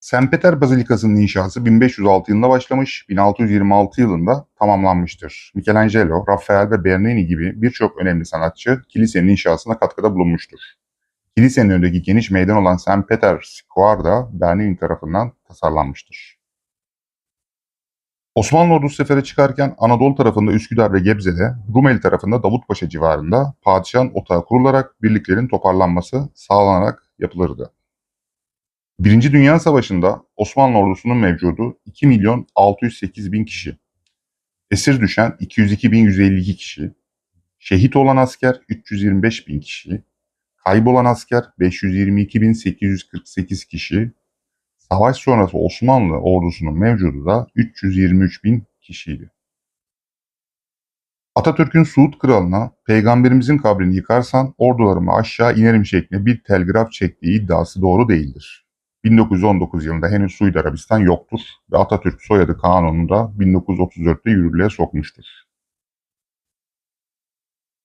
St. Peter Bazilikası'nın inşası 1506 yılında başlamış, 1626 yılında tamamlanmıştır. Michelangelo, Rafael ve Bernini gibi birçok önemli sanatçı kilisenin inşasına katkıda bulunmuştur. Kilisenin önündeki geniş meydan olan St. Peter Square da Bernini tarafından tasarlanmıştır. Osmanlı ordusu sefere çıkarken Anadolu tarafında Üsküdar ve Gebze'de, Rumeli tarafında Davutpaşa civarında padişahın otağı kurularak birliklerin toparlanması sağlanarak yapılırdı. Birinci Dünya Savaşı'nda Osmanlı ordusunun mevcudu 2 milyon 608 bin kişi. Esir düşen 202 bin 152 kişi. Şehit olan asker 325 bin kişi. Kaybolan asker 522 bin 848 kişi. Savaş sonrası Osmanlı ordusunun mevcudu da 323 bin kişiydi. Atatürk'ün Suud kralına peygamberimizin kabrini yıkarsan ordularımı aşağı inerim şeklinde bir telgraf çektiği iddiası doğru değildir. 1919 yılında henüz Suudi Arabistan yoktur ve Atatürk soyadı kanununu da 1934'te yürürlüğe sokmuştur.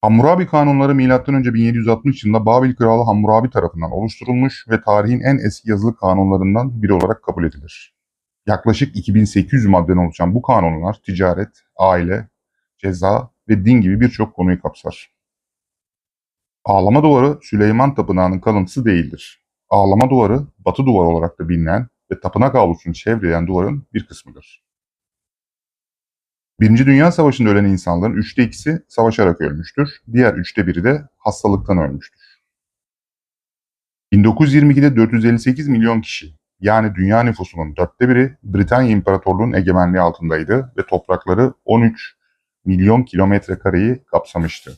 Hammurabi kanunları M.Ö. 1760 yılında Babil Kralı Hammurabi tarafından oluşturulmuş ve tarihin en eski yazılı kanunlarından biri olarak kabul edilir. Yaklaşık 2800 maddeden oluşan bu kanunlar ticaret, aile, ceza ve din gibi birçok konuyu kapsar. Ağlama duvarı Süleyman Tapınağı'nın kalıntısı değildir. Ağlama duvarı, batı duvarı olarak da bilinen ve tapınak avlusunu çevreyen duvarın bir kısmıdır. Birinci Dünya Savaşı'nda ölen insanların üçte ikisi savaşarak ölmüştür. Diğer üçte biri de hastalıktan ölmüştür. 1922'de 458 milyon kişi, yani dünya nüfusunun dörtte biri Britanya İmparatorluğu'nun egemenliği altındaydı ve toprakları 13 milyon kilometre kareyi kapsamıştı.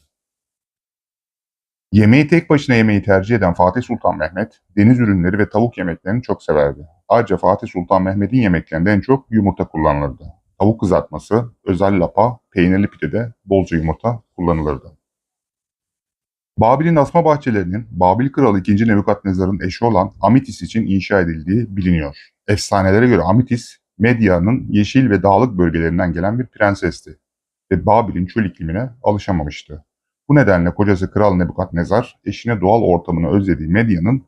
Yemeği tek başına yemeyi tercih eden Fatih Sultan Mehmet, deniz ürünleri ve tavuk yemeklerini çok severdi. Ayrıca Fatih Sultan Mehmet'in yemeklerinde en çok yumurta kullanılırdı. Tavuk kızartması, özel lapa, peynirli pidede bolca yumurta kullanılırdı. Babil'in asma bahçelerinin Babil Kralı 2. Nebukadnezar'ın eşi olan Amitis için inşa edildiği biliniyor. Efsanelere göre Amitis, Medya'nın yeşil ve dağlık bölgelerinden gelen bir prensesti ve Babil'in çöl iklimine alışamamıştı. Bu nedenle kocası Kral Nebukadnezar eşine doğal ortamını özlediği Medya'nın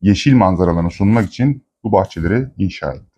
yeşil manzaralarını sunmak için bu bahçeleri inşa etti.